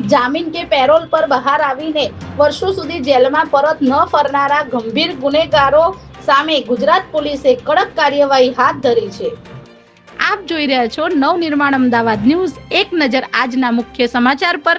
જામીન કે પેરોલ પર બહાર આવીને વર્ષો સુધી જેલમાં પરત ન ફરનારા ગંભીર ગુનેગારો સામે ગુજરાત પોલીસે કડક કાર્યવાહી હાથ ધરી છે. આપ જોઈ રહ્યા છો નવનિર્માણ અમદાવાદ ન્યૂઝ, એક નજર આજના મુખ્ય સમાચાર પર.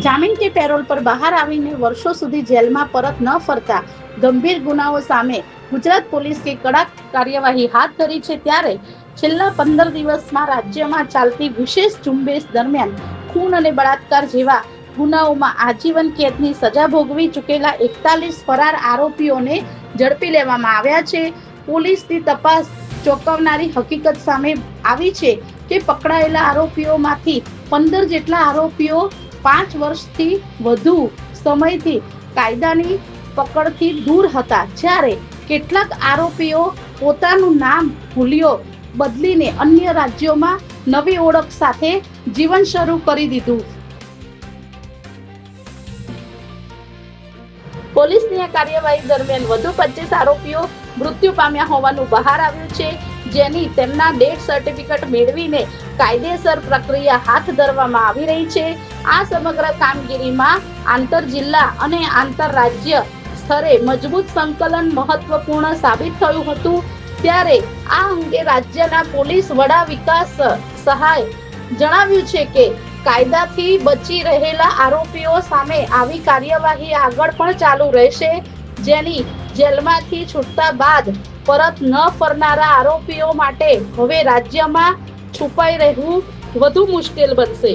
જામીન કે પેરોલ પર બહાર આવીને વર્ષો સુધી જેલમાં પરત ન ફરતા ગંભીર ગુનાઓ સામે ગુજરાત પોલીસે કડક કાર્યવાહી હાથ ધરી છે ત્યારે છેલ્લા પંદર દિવસમાં રાજ્યમાં ચાલતી વિશેષ ઝુંબેશ દરમિયાન ખૂન અને બળાત્કાર જેવા ગુનાઓમાં આજીવન કેદની સજા ભોગવી ચૂકેલા એકતાલીસ ફરાર આરોપીઓને ઝડપી લેવામાં આવ્યા છે. પોલીસની તપાસ ચોંકાવનારી હકીકત સામે આવી છે કે પકડાયેલા આરોપીઓમાંથી પંદર જેટલા આરોપીઓ પાંચ વર્ષથી વધુ સમયથી કાયદાની પકડથી દૂર હતા. જ્યારે કેટલાક આરોપીઓ પોતાનું નામ ભૂલ્યો, બદલીને અન્ય રાજ્યોમાં નવી ઓળખ સાથે જીવન શરૂ કરી દીધું. પોલીસની આ કાર્યવાહી દરમિયાન વધુ પચીસ આરોપીઓ મૃત્યુ પામ્યા હોવાનું બહાર આવ્યું છે, જેની તેમના ડેથ સર્ટિફિકેટ મેળવીને કાયદેસર પ્રક્રિયા હાથ ધરવામાં આવી રહી છે. આ સમગ્ર કામગીરીમાં આંતર જિલ્લા અને આંતરરાજ્ય સ્તરે મજબૂત સંકલન મહત્વપૂર્ણ સાબિત થયું હતું. ત્યારે આ અંગે રાજ્યના પોલીસ વડા વિકાસ સહાય જણાવ્યું છે કે કાયદાથી બચી રહેલા આરોપીઓ સામે આવી કાર્યવાહી આગળ પણ ચાલુ રહેશે. જેની જેલમાંથી છૂટતા બાદ પરત ન ફરનારા આરોપીઓ માટે હવે રાજ્યમાં છુપાઈ રહેવું વધુ મુશ્કેલ બનશે.